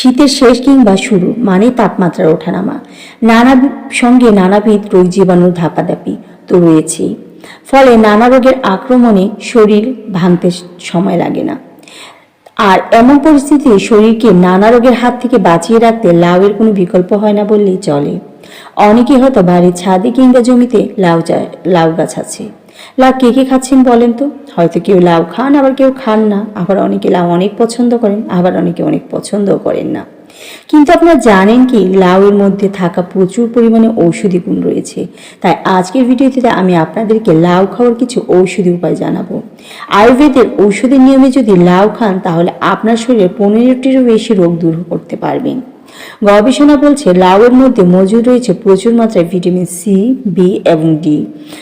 শীতের শেষ কিংবা শুরু মানে তাপমাত্রার ওঠানামা। নানা সঙ্গে নানাবিধ রোগ জীবাণুর ধাপাধাপি তো রয়েছেই। ফলে নানা রোগের আক্রমণে শরীর ভাঙতে সময় লাগে না। আর এমন পরিস্থিতিতে শরীরকে নানা রোগের হাত থেকে বাঁচিয়ে রাখতে লাউয়ের কোনো বিকল্প হয় না বললেই চলে। অনেকে হয়তো বাড়ির ছাদে কিংবা জমিতে লাউ লাউ গাছ আছে। লাউ কে কে খাচ্ছেন বলেন তো? হয়তো কেউ লাউ খান, আবার কেউ খান না। আবার অনেকে লাউ অনেক পছন্দ করেন, আবার অনেকে অনেক পছন্দও করেন না। কিন্তু আপনারা জানেন কি, লাউয়ের মধ্যে থাকা প্রচুর পরিমাণে ঔষধি গুণ রয়েছে। তাই আজকের ভিডিওতে আমি আপনাদেরকে লাউ খাওয়ার কিছু ঔষধি উপায় জানাব। আয়ুর্বেদের ঔষধের নিয়মে যদি লাউ খান, তাহলে আপনার শরীরে পনেরোটিরও বেশি রোগ দূর করতে পারবেন। গবেষণা বলছে লাউয়ের মধ্যে মজুদ রয়েছে প্রচুর মাত্রায় ভিটামিন সি বি এবং ডি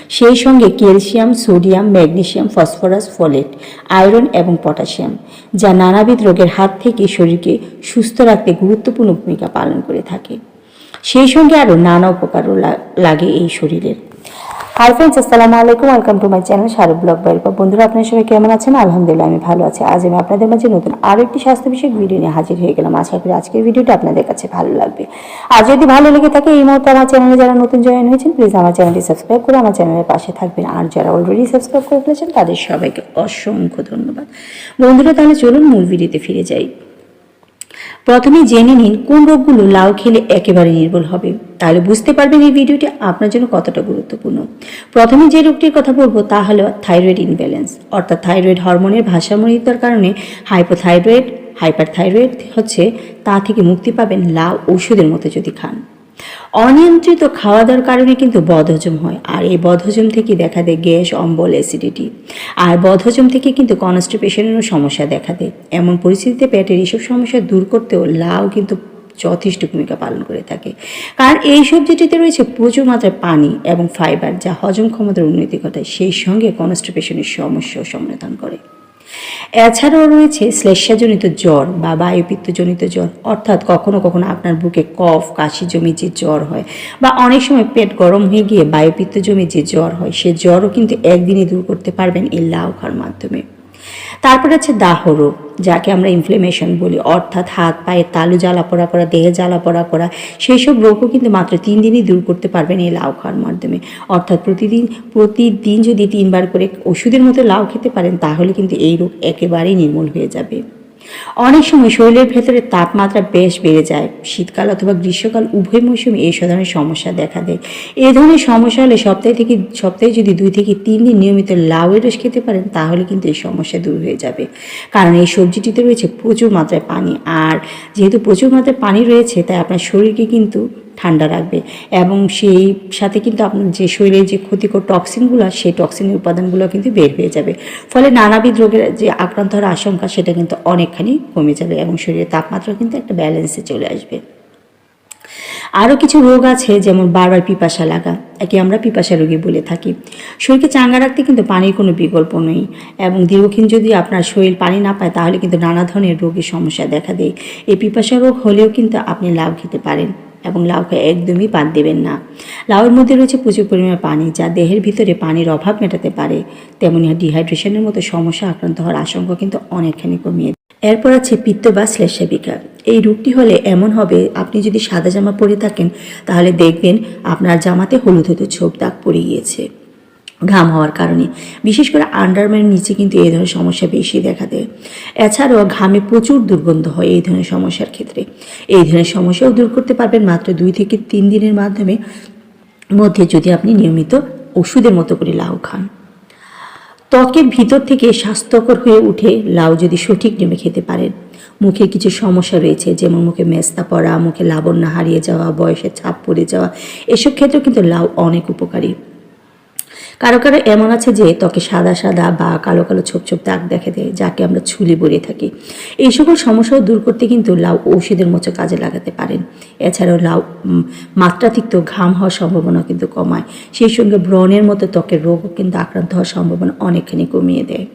সেই সঙ্গে calcium, sodium magnesium phosphorus, folate, iron এবং পটাশিয়াম, যা নানাবিধ রোগের হাত থেকে শরীরকে সুস্থ রাখতে গুরুত্বপূর্ণ ভূমিকা পালন করে থাকে। সেই সঙ্গে আরও নানা উপকারও লাগে এই শরীরের। হাই ফ্রেন্ডস আসসালামু আলাইকুম। Welcome to my channel Sharuk blog বাইর বন্ধুরা, আপনার সবাই কেমন আছেন? আলহামদুলিল্লাহ, আমি ভালো আছি। আজ আমি আপনাদের মাঝে নতুন আরও একটি স্বাস্থ্য বিষয়ক ভিডিও নিয়ে হাজির হয়ে গেলাম। আশা করি আজকের ভিডিওটা আপনাদের কাছে ভালো লাগবে। আর যদি ভালো লেগে থাকে, এই মুহূর্তে আমার চ্যানেলে যারা নতুন জয়েন হয়েছেন প্লিজ আমার চ্যানেলটি সাবস্ক্রাইব করে আমার চ্যানেলের পাশে থাকবেন। আর যারা অলরেডি সাবস্ক্রাইব করে ফেলেছেন, তাদের সবাইকে অসংখ্য ধন্যবাদ। বন্ধুরা, তাহলে চলুন মূল ভিডিওতে ফিরে যাই। প্রথমে জেনে নিন কোন রোগগুলো লাউ খেলে একেবারে নির্বল হবে। তাহলে বুঝতে পারবেন এই ভিডিওটি আপনার জন্য কতটা গুরুত্বপূর্ণ। প্রথমে যে রোগটির কথা বলব তা হলো থাইরয়েড ইনব্যালেন্স, অর্থাৎ থাইরয়েড হরমোনের ভারসাম্যহীনতার কারণে হাইপোথাইরয়েড, হাইপারথাইরয়েড হচ্ছে তা থেকে মুক্তি পাবেন লাউ ওষুধের মতো যদি খান। অনিয়ন্ত্রিত খাওয়া দাওয়ার কারণে কিন্তু বদহজম হয়। আর এই বদহজম থেকে দেখা দেয় গ্যাস, অম্বল অ্যাসিডিটি আর বদহজম থেকে কিন্তু কনস্টিপেশনেরও সমস্যা দেখা দেয়। এমন পরিস্থিতিতে পেটের এইসব সমস্যা দূর করতেও লাউ কিন্তু যথেষ্ট ভূমিকা পালন করে থাকে। কারণ এই সবজিটিতে রয়েছে প্রচুর মাত্রায় পানি এবং ফাইবার যা হজম ক্ষমতার উন্নতি ঘটায়, সেই সঙ্গে কনস্টিপেশনের সমস্যাও সমাধান করে। এছাড়াও রয়েছে শ্লেষ্মাজনিত জ্বর বা বায়ুপিত্তজনিত জ্বর, অর্থাৎ কখনো কখনো আপনার বুকে কফ, কাশি জমি যে জ্বর হয় বা অনেক সময় পেট গরম হয়ে গিয়ে বায়ুপিত্ত জমে যে জ্বর হয়, সে জ্বরও কিন্তু একদিনে দূর করতে পারবেন এই লাউ খাওয়ার মাধ্যমে। তারপর আছে দাহ রোগ যাকে আমরা ইনফ্লেমেশন বলি, অর্থাৎ হাত পায়ে তালু জ্বালা পড়া করা দেহে জ্বালা পড়া করা সেই সব রোগও কিন্তু মাত্র তিন দিনই দূর করতে পারবেন এই লাউ খাওয়ার মাধ্যমে। অর্থাৎ প্রতিদিন প্রতিদিন যদি তিনবার করে ওষুধের মতো লাউ খেতে পারেন, তাহলে কিন্তু এই রোগ একেবারেই নির্মূল হয়ে যাবে। অনেক সময় শরীরের ভেতরে তাপমাত্রা বেশ বেড়ে যায়। শীতকাল অথবা গ্রীষ্মকাল, উভয় মৌসুমে এই ধরনের সমস্যা দেখা দেয়। এ ধরনের সমস্যা হলে সপ্তাহে থেকে, সপ্তাহে যদি দুই থেকে তিন দিন নিয়মিত লাউয়ের রস খেতে পারেন, তাহলে কিন্তু এই সমস্যা দূর হয়ে যাবে। কারণ এই সবজিটিতে রয়েছে প্রচুর মাত্রায় পানি। আর যেহেতু প্রচুর মাত্রায় পানি রয়েছে, তাই আপনার শরীরকে কিন্তু ঠান্ডা রাখবে। এবং সেই সাথে কিন্তু আপনার যে শরীরে যে ক্ষতিকর টক্সিনগুলো সেই টক্সিনের উপাদানগুলো কিন্তু বের হয়ে যাবে। ফলে নানাবিধ রোগের যে আক্রান্ত হওয়ার আশঙ্কা, সেটা কিন্তু অনেকখানি কমে যাবে এবং শরীরের তাপমাত্রা কিন্তু একটা ব্যালেন্সে চলে আসবে। আরও কিছু রোগ আছে, যেমন বারবার পিপাসা লাগা, একে আমরা পিপাসা রোগী বলে থাকি। শরীরকে চাঙ্গা রাখতে কিন্তু পানির কোনো বিকল্প নেই এবং দীর্ঘক্ষণ যদি আপনার শরীর পানি না পায়, তাহলে কিন্তু নানা ধরনের রোগের সমস্যা দেখা দেয়। এই পিপাসা রোগ হলেও কিন্তু আপনি লাভ খেতে পারেন। এবং লাউকে একদমই বাদ দেবেন না। লাউয়ের মধ্যে রয়েছে প্রচুর পরিমাণে পানি, যা দেহের ভিতরে পানির অভাব মেটাতে পারে। তেমনি ডিহাইড্রেশনের মতো সমস্যা আক্রান্ত হওয়ার আশঙ্কা কিন্তু অনেকখানি কমিয়ে। এরপর আছে পিত্ত বা শ্লেষাবিকা এই রোগটি হলে এমন হবে, আপনি যদি সাদা জামা পরে থাকেন, তাহলে দেখবেন আপনার জামাতে হলুদ হলুদ ছোপ দাগ পড়ে গিয়েছে। ঘাম হওয়ার কারণে। বিশেষ করে আন্ডারম্যানের নিচে কিন্তু এই ধরনের সমস্যা বেশি দেখা দেয়। এছাড়াও ঘামে প্রচুর দুর্গন্ধ হয় এই ধরনের সমস্যার ক্ষেত্রে। এই ধরনের সমস্যাও দূর করতে পারবেন মাত্র দুই থেকে তিন দিনের মাধ্যমে। মধ্যে যদি আপনি নিয়মিত ওষুধের মতো করে লাউ খান। ত্বকের ভিতর থেকে স্বাস্থ্যকর হয়ে উঠে লাউ যদি সঠিক নিয়মে খেতে পারেন। মুখে কিছু সমস্যা রয়েছে, যেমন মুখে মেস্তা পড়া, মুখে লাবণ্য হারিয়ে যাওয়া, বয়সের ছাপ পড়ে যাওয়া, এসব ক্ষেত্রেও কিন্তু লাউ অনেক উপকারী। কারও কারও এমন আছে যে ত্বকে সাদা সাদা বা কালো কালো ছোপ ছোপ দাগ দেখা দেয় যাকে আমরা ছুলি বলে থাকি। এই সকল সমস্যাও দূর করতে কিন্তু লাউ ঔষধের মতো কাজে লাগাতে পারেন। এছাড়াও লাউ উম, মাত্রাতিরিক্ত ঘাম হওয়ার সম্ভাবনা কিন্তু কমায়। সেই সঙ্গে ব্রণের মতো ত্বকের রোগও কিন্তু আক্রান্ত হওয়ার সম্ভাবনা অনেকখানি কমিয়ে দেয়।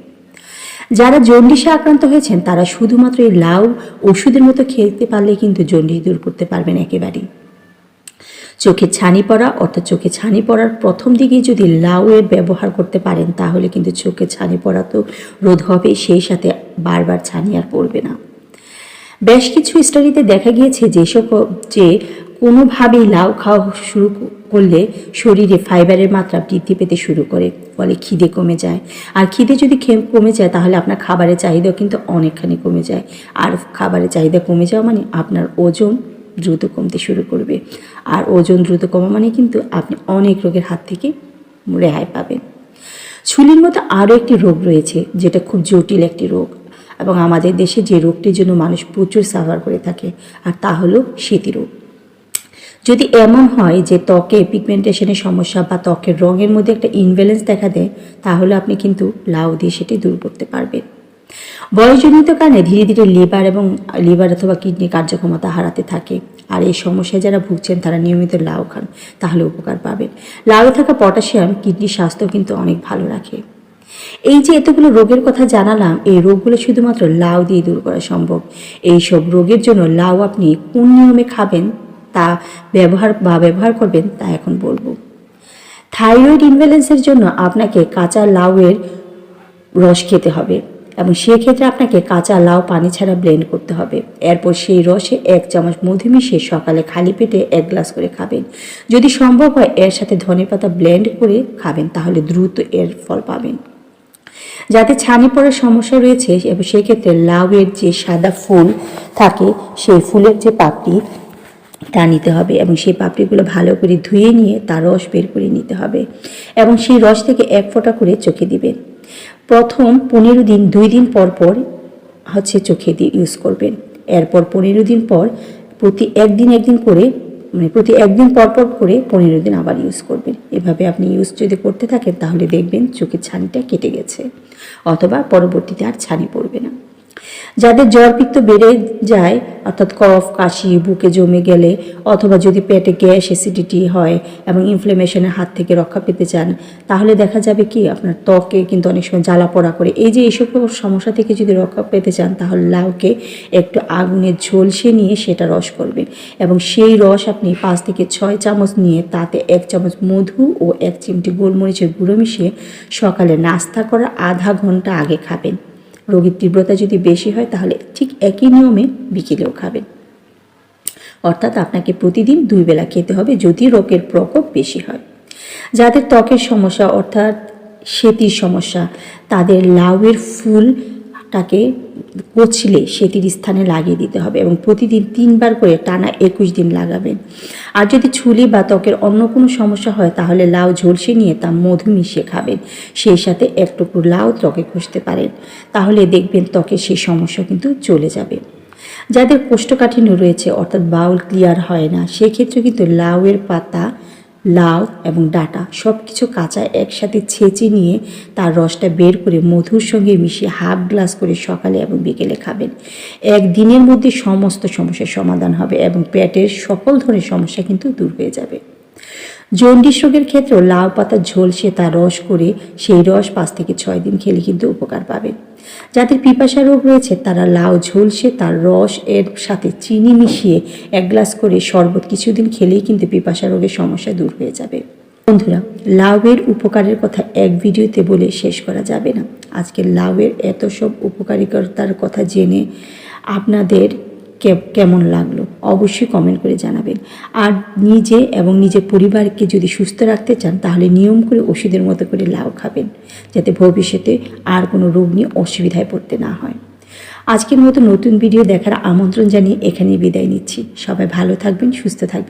যারা জন্ডিসে আক্রান্ত হয়েছেন তারা শুধুমাত্র এই লাউ ওষুধের মতো খেতে পারলে কিন্তু জন্ডিস দূর করতে পারবেন একেবারেই। চোখে ছানি পড়া, অর্থাৎ চোখে ছানি পড়ার প্রথম দিকেই যদি লাউয়ের ব্যবহার করতে পারেন, তাহলে কিন্তু চোখে ছানি পড়া তো রোধ হবে, সেই সাথে বারবার ছানি আর পড়বে না। বেশ কিছু স্টাডিতে দেখা গিয়েছে যেসব যে কোনোভাবেই লাউ খাওয়া শুরু করলে শরীরে ফাইবারের মাত্রা বৃদ্ধি পেতে শুরু করে, ফলে খিদে কমে যায়। আর খিদে যদি কমে যায়, তাহলে আপনার খাবারের চাহিদাও কিন্তু অনেকখানি কমে যায়। আর খাবারের চাহিদা কমে যাওয়া মানে আপনার ওজন দ্রুত কমতে শুরু করবে। আর ওজন দ্রুত কমা মানে কিন্তু আপনি অনেক রোগের হাত থেকে রেহাই পাবেন। ছুলির মতো আরও একটি রোগ রয়েছে, যেটা খুব জটিল একটি রোগ এবং আমাদের দেশে যে রোগটির জন্য মানুষ প্রচুর সাফার করে থাকে, আর তা হলো রোগ যদি এমন হয় যে ত্বকে পিগমেন্টেশনের সমস্যা বা ত্বকের রঙের মধ্যে একটা ইনব্যালেন্স দেখা দেয়, তাহলে আপনি কিন্তু লাউ দিয়ে সেটি দূর করতে পারবেন। বয়সজনিত কারণে ধীরে ধীরে লিভার এবং লিভার অথবা কিডনি কার্যক্ষমতা হারাতে থাকে। আর এই সমস্যায় যারা ভুগছেন, তারা নিয়মিত লাউ খান, তাহলে উপকার পাবেন। লাউয়ে থাকা পটাশিয়াম কিডনির স্বাস্থ্য কিন্তু অনেক ভালো রাখে। এই যে এতগুলো রোগের কথা জানালাম, এই রোগগুলো শুধুমাত্র লাউ দিয়ে দূর করা সম্ভব। এই সব রোগের জন্য লাউ আপনি কোন নিয়মে খাবেন, তা ব্যবহার বা ব্যবহার করবেন, তা এখন বলব। থাইরয়েড ইনভ্যালেন্সের জন্য আপনাকে কাঁচা লাউয়ের রস খেতে হবে। এবং সেক্ষেত্রে আপনাকে কাঁচা লাউ পানি ছাড়া ব্লেন্ড করতে হবে। এরপর সেই রসে এক চামচ মধু মিশিয়ে সকালে খালি পেটে এক গ্লাস করে খাবেন। যদি সম্ভব হয় এর সাথে ধনেপাতা ব্লেন্ড করে খাবেন, তাহলে দ্রুত এর ফল পাবেন। যাতে ছানি পড়ার সমস্যা রয়েছে, এবং সেই ক্ষেত্রে লাউয়ের যে সাদা ফুল থাকে, সেই ফুলের যে পাপড়ি, তা নিতে হবে এবং সেই পাপড়িগুলো ভালো করে ধুয়ে নিয়ে তার রস বের করে নিতে হবে। এবং সেই রস থেকে এক ফোঁটা করে চোখে দিবেন। প্রথম পনেরো দিন, দুই দিন পর পর হচ্ছে চোখে দিয়ে ইউজ করবেন। এরপর পনেরো দিন পর প্রতি একদিন একদিন করে মানে প্রতি একদিন পর পর করে পনেরো দিন আবার ইউজ করবেন। এভাবে আপনি ইউজ যদি করতে থাকেন, তাহলে দেখবেন চোখের ছানিটা কেটে গেছে, অথবা পরবর্তীতে আর ছানি পড়বে না। যাদের জ্বর পিত্ত বেড়ে যায়, অর্থাৎ কফ, কাশি, বুকে জমে গেলে, অথবা যদি পেটে গ্যাস, অ্যাসিডিটি হয় এবং ইনফ্লেমেশনের হাত থেকে রক্ষা পেতে চান, তাহলে দেখা যাবে কি আপনার ত্বকে কিন্তু অনেক সময় জ্বালা পোড়া করে। এই যে এইসব সমস্যা থেকে যদি রক্ষা পেতে চান, তাহলে লাউকে একটু আগুনে ঝলসে নিয়ে সেটা রস করবেন এবং সেই রস আপনি পাঁচ থেকে ছয় চামচ নিয়ে তাতে এক চামচ মধু ও এক চিমটি গোলমরিচের গুঁড়ো মিশিয়ে সকালে নাস্তা করার আধা ঘণ্টা আগে খাবেন। রোগীর তীব্রতা যদি বেশি হয়, তাহলে ঠিক একই নিয়মে বিকেলেও খাবেন। অর্থাৎ আপনাকে প্রতিদিন দুই বেলা খেতে হবে যদি রোগের প্রকোপ বেশি হয়। যাদের ত্বকের সমস্যা, অর্থাৎ সেতির সমস্যা, তাদের লাউয়ের ফুলটাকে কচলে সেতির স্থানে লাগিয়ে দিতে হবে এবং প্রতিদিন তিনবার করে টানা একুশ দিন লাগাবেন আর যদি ছুলি বা ত্বকের অন্য কোনো সমস্যা হয়, তাহলে লাউ ঝলসে নিয়ে তা মধু মিশিয়ে খাবেন। সেই সাথে এক টুকরো লাউ ত্বকে ঘষতে পারেন। তাহলে দেখবেন ত্বকের সেই সমস্যা কিন্তু চলে যাবে। যাদের কোষ্ঠকাঠিন্য রয়েছে, অর্থাৎ বাউল ক্লিয়ার হয় না, সেক্ষেত্রে কিন্তু লাউয়ের পাতা লাউ এবং ডাটা সব কিছু কাঁচা একসাথে ছেঁচে নিয়ে তার রসটা বের করে মধুর সঙ্গে মিশিয়ে হাফ গ্লাস করে সকালে এবং বিকেলে খাবেন। একদিনের মধ্যে সমস্ত সমস্যার সমাধান হবে এবং পেটের সকল ধরনের সমস্যা কিন্তু দূর হয়ে যাবে। জন্ডিস রোগের ক্ষেত্রেও লাউ পাতা ঝলসে তার রস করে সেই রস পাঁচ থেকে ছয় দিন খেলে কিন্তু উপকার পাবেন যাদের পিপাসা রোগ রয়েছে, তারা লাউ, ঝলসে তার রস, এর সাথে চিনি মিশিয়ে এক গ্লাস করে শরবত কিছুদিন খেলেই কিন্তু পিপাসা রোগের সমস্যা দূর হয়ে যাবে। বন্ধুরা, লাউয়ের উপকারের কথা এক ভিডিওতে বলে শেষ করা যাবে না। আজকে লাউয়ের এত সব উপকারিকতার কথা জেনে আপনাদের কেমন লাগল অবশ্যই কমেন্ট করে জানাবেন। আর নিজে এবং নিজের পরিবারকে যদি সুস্থ রাখতে চান, তাহলে নিয়ম করে ওষুধের মতো করে লাউ খাবেন, যাতে ভবিষ্যতে আর কোনো রোগ নিয়ে অসুবিধায় পড়তে না হয়। আজকের মতো নতুন ভিডিও দেখার আমন্ত্রণ জানিয়ে এখানেই বিদায় নিচ্ছি। সবাই ভালো থাকবেন, সুস্থ থাকবেন।